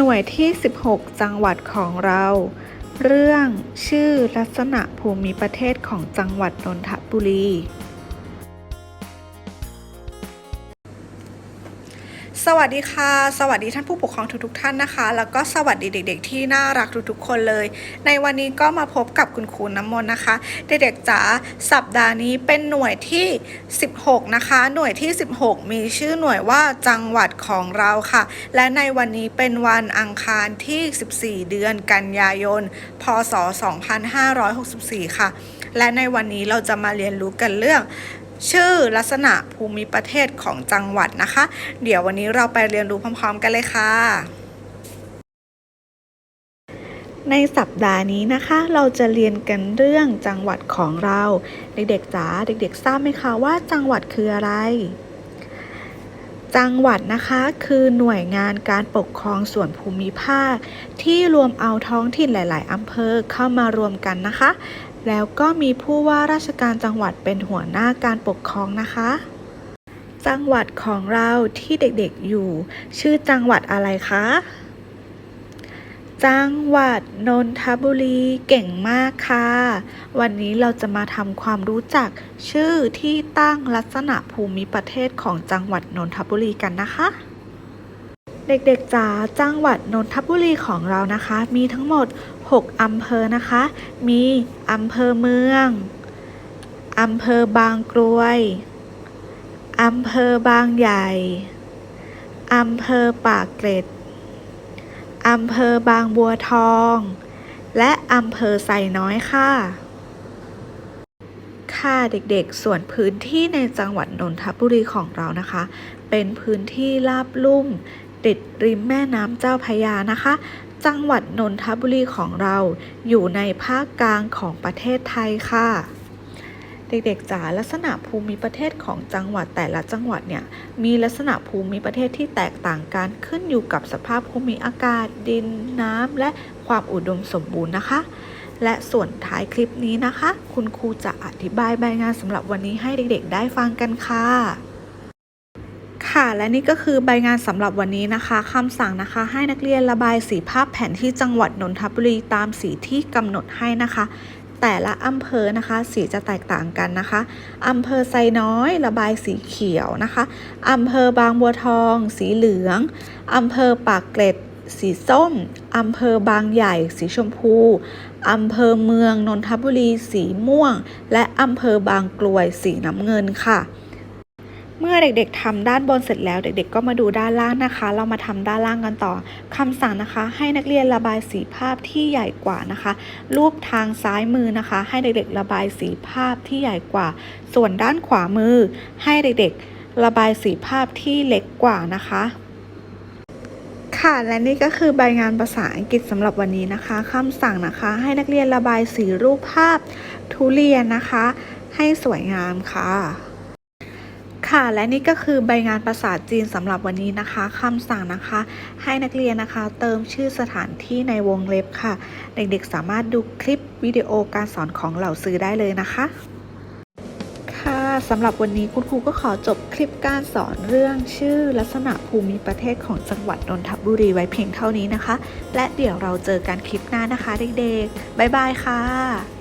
หน่วยที่ 16 จังหวัดของเรา เรื่องชื่อลักษณะภูมิประเทศของจังหวัดนนทบุรี สวัสดีค่ะ สวัสดีท่านผู้ปกครองทุกๆท่านนะคะ แล้วก็สวัสดีเด็ก ๆ ที่น่ารักทุกๆคนเลย ในวันนี้ก็มาพบกับคุณครูน้ำมนต์นะคะ เด็กๆจ๋าสัปดาห์นี้เป็นหน่วยที่ 16 นะคะ หน่วยที่ 16 มีชื่อหน่วยว่าจังหวัดของเราค่ะ และในวันนี้เป็นวันอังคารที่ 14 เดือนกันยายน พศ 2564 ค่ะ และในวันนี้เราจะมาเรียนรู้กันเรื่อง ชื่อลักษณะภูมิประเทศของจังหวัดนะคะ เดี๋ยววันนี้เราไปเรียนรู้พร้อม ๆ กันเลยค่ะ ในสัปดาห์นี้นะคะ เราจะเรียนกันเรื่องจังหวัดของเรา เด็กๆจ๋าเด็ก ๆ ทราบไหมคะว่าจังหวัดคืออะไรจังหวัดนะคะคือหน่วยงานการปกครองส่วนภูมิภาค ที่รวมเอาท้องถิ่นหลาย ๆ อำเภอเข้ามารวมกันนะคะ แล้วก็มีผู้ว่าราชการจังหวัดเป็นหัวหน้าการปกครองนะคะ จังหวัดของเราที่เด็กๆอยู่ ชื่อจังหวัดอะไรคะ จังหวัดนนทบุรีเก่งมากค่ะ วันนี้เราจะมาทำความรู้จักชื่อที่ตั้งลักษณะภูมิประเทศของจังหวัดนนทบุรีกันนะคะเด็กๆจ๋าจังหวัดนนทบุรีของเรานะคะ มีทั้งหมด 6 อำเภอนะคะ มีอำเภอเมือง อำเภอบางกรวย อำเภอบางใหญ่ อำเภอปากเกร็ด อำเภอบางบัวทอง และอำเภอไซน้อยค่ะค่ะเด็กๆ ส่วนพื้นที่ในจังหวัดนนทบุรีของเรานะคะ เป็นพื้นที่ราบลุ่ม ติดริมแม่น้ำเจ้าพยานะคะ จังหวัดนนทบุรีของเราอยู่ในภาคกลางของประเทศไทยค่ะ เด็กๆจ๋าลักษณะภูมิประเทศของจังหวัดแต่ละจังหวัดเนี่ยมีลักษณะภูมิประเทศที่แตกต่างกันขึ้นอยู่กับสภาพภูมิอากาศ ดินน้ำและความอุดมสมบูรณ์นะคะและส่วนท้ายคลิปนี้นะคะ คุณครูจะอธิบายใบงานสำหรับวันนี้ให้เด็กๆ ได้ฟังกันค่ะ ค่ะ และนี่ก็คือใบงานสำหรับวันนี้นะคะคำสั่งนะคะ ให้นักเรียนระบายสีภาพแผนที่จังหวัดนนทบุรีตามสีที่กำหนดให้นะคะ แต่ละอำเภอนะคะ สีจะแตกต่างกันนะคะอำเภอไซน้อย ระบายสีเขียวนะคะอำเภอบางบัวทอง สีเหลืองอำเภอปากเกร็ดสีส้ม อำเภอบางใหญ่ สีชมพู อำเภอเมืองนนทบุรี สีม่วง และอำเภอบางกลวย สีน้ำเงินค่ะ เมื่อเด็กๆทำด้านบนเสร็จแล้ว เด็กๆ ก็มาดูด้านล่างนะคะ เรามาทำด้านล่างกันต่อคำสั่งนะคะ ให้นักเรียนระบายสีภาพที่ใหญ่กว่านะคะ รูปทางซ้ายมือนะคะ ให้เด็กๆ ระบายสีภาพที่ใหญ่กว่า ส่วนด้านขวามือ ให้เด็กๆ ระบายสีภาพที่เล็กกว่านะคะ ค่ะและนี่ก็คือใบงานภาษาอังกฤษสำหรับวันนี้นะคะคำสั่งนะคะให้นักเรียนระบายสีรูปภาพทุเรียนนะคะ ให้สวยงามค่ะ ค่ะและนี่ก็คือใบงานภาษาจีนสำหรับวันนี้นะคะคำสั่งนะคะ ให้นักเรียนนะคะ เติมชื่อสถานที่ในวงเล็บค่ะ เด็กๆสามารถดูคลิปวิดีโอการสอนของเหล่าซื้อได้เลยนะคะ ค่ะสำหรับวันนี้คุณครูก็ขอจบคลิปการสอนเรื่องชื่อลักษณะภูมิประเทศของจังหวัดนนทบุรีไว้เพียงเท่านี้นะคะ และเดี๋ยวเราเจอกันคลิปหน้านะคะเด็กๆบ๊ายบายค่ะ